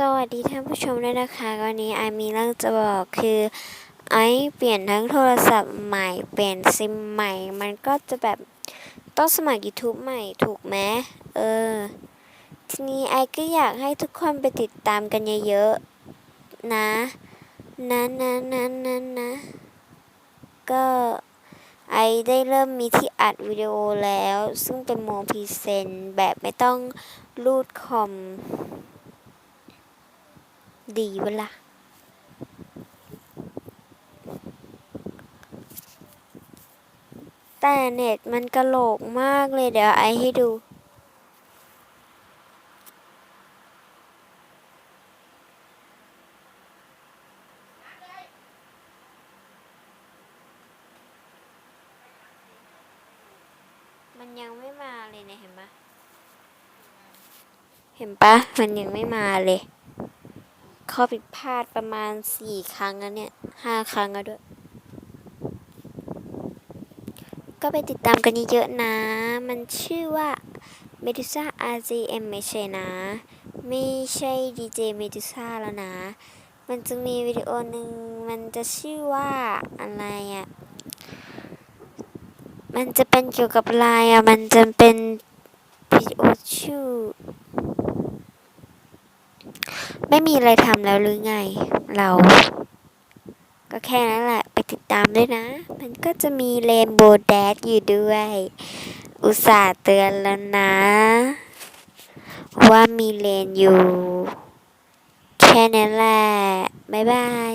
สวัสดีท่านผู้ชมด้วยนะคะวันนี้ไอมีเรื่องจะบอกคือไอเปลี่ยนทั้งโทรศัพท์ใหม่เปลี่ยนซิมใหม่ มันก็จะแบบต้องสมัคร YouTube ใหม่ถูกไหมเออ ทีนี้ไอก็อยากให้ทุกคนไปติดตามกันเยอะๆนะนะนะนะนะนะก็ไอได้เริ่มมีที่อัดวิดีโอแล้ว ซึ่งเป็นโมพีเซนแบบไม่ต้องรูดคอม ดีเวละแต่เน็ตมันกระโหลกมากเลยเดี๋ยวไอให้ดู มันยังไม่มาเลยเนี่ยเห็นปะเห็นปะมันยังไม่มาเลย ข้อผิดพลาดประมาณสี่ครั้งแล้วเนี่ยห้าครั้งแล้วด้วย ก็ไปติดตามกันเยอะๆนะ มันชื่อว่า Medusa RGM ไม่ใช่นะ ไม่ใช่ DJ Medusa แล้วนะ มันจะมีวิดีโอหนึ่งมันจะชื่อว่าอะไรอะ่ะ มันจะเป็นเกี่ยวกับลายอะ มันจะเป็นวิดีโอชื่อ ไม่มีอะไรทำแล้วหรือไง เรา ก็แค่นั้นแหละ ไปติดตามด้วยนะ มันก็จะมีเรนโบว์แดดอยู่ด้วย อุตส่าห์เตือนแล้วนะ ว่ามีเลนอยู่ แค่นั้นแหละ บ๊ายบาย